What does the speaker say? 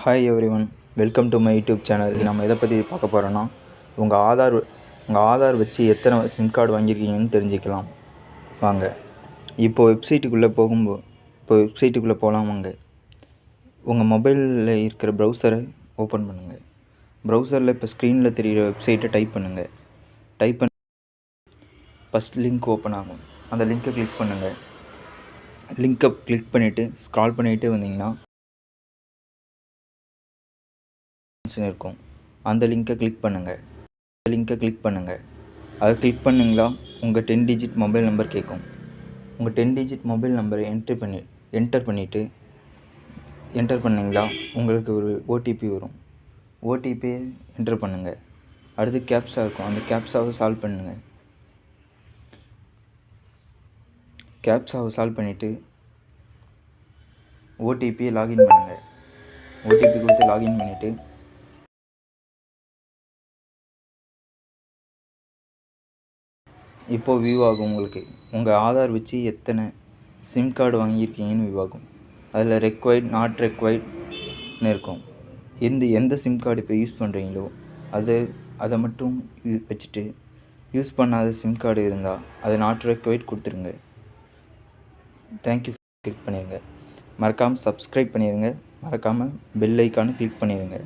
Hi everyone welcome to my YouTube channel நம்ம எதை பற்றி பார்க்க போகிறோன்னா உங்கள் ஆதார் உங்கள் ஆதார் வச்சு எத்தனை சிம் கார்டு வாங்கியிருக்கீங்கன்னு தெரிஞ்சுக்கலாம். வாங்க. இப்போ வெப்சைட்டுக்குள்ளே போகும்போது இப்போ வெப்சைட்டுக்குள்ளே போகலாம் வாங்க. உங்கள் மொபைலில் இருக்கிற ப்ரௌசரை ஓப்பன் பண்ணுங்கள் ப்ரௌசரில் இப்போ ஸ்க்ரீனில் தெரிகிற வெப்சைட்டை டைப் பண்ணுங்கள் டைப் பண்ண ஃபஸ்ட் லிங்க் ஓப்பன் ஆகும். அந்த லிங்க்கை கிளிக் பண்ணுங்கள் லிங்க்கை கிளிக் பண்ணிவிட்டு ஸ்க்ரால் பண்ணிகிட்டே வந்தீங்கன்னா ஆப்ஷன் இருக்கும். அந்த லிங்க்கை கிளிக் பண்ணுங்கள் அந்த லிங்க்கை கிளிக் பண்ணுங்கள் அதை கிளிக் பண்ணிங்களா உங்கள் டென் டிஜிட் மொபைல் நம்பர் கேட்கும். உங்கள் டென் டிஜிட் மொபைல் நம்பரை என்ட்ரு பண்ணி என்டர் பண்ணிவிட்டு என்டர் பண்ணிங்களா உங்களுக்கு ஒரு ஓடிபி வரும். ஓடிபியை என்டர் பண்ணுங்கள் அடுத்து கேப்ஸாக இருக்கும். அந்த கேப்ஸாவை சால்வ் பண்ணுங்கள் கேப்ஸாவை சால்வ் பண்ணிவிட்டு ஓடிபியை லாகின் பண்ணுங்கள் ஓடிபி கொடுத்து லாகின் பண்ணிவிட்டு இப்போது வியூ ஆகும் உங்களுக்கு. உங்கள் ஆதார் வச்சு எத்தனை சிம் கார்டு வாங்கியிருக்கீங்கன்னு வியூ ஆகும் அதில் ரெக்வைர்ட் நாட் ரெக்வைர்ட்னு இருக்கும். எந்த எந்த சிம் கார்டு இப்போ யூஸ் பண்ணுறீங்களோ அது அதை மட்டும் யூ- வச்சுட்டு யூஸ் பண்ணாத சிம் கார்டு இருந்தால் அதை நாட் ரெக்வைர்ட் கொடுத்துருங்க. தேங்க்யூ கிளிக் பண்ணிடுங்க மறக்காமல் சப்ஸ்கிரைப் பண்ணிடுங்க மறக்காமல் பெல் ஐக்கானு கிளிக் பண்ணிடுங்க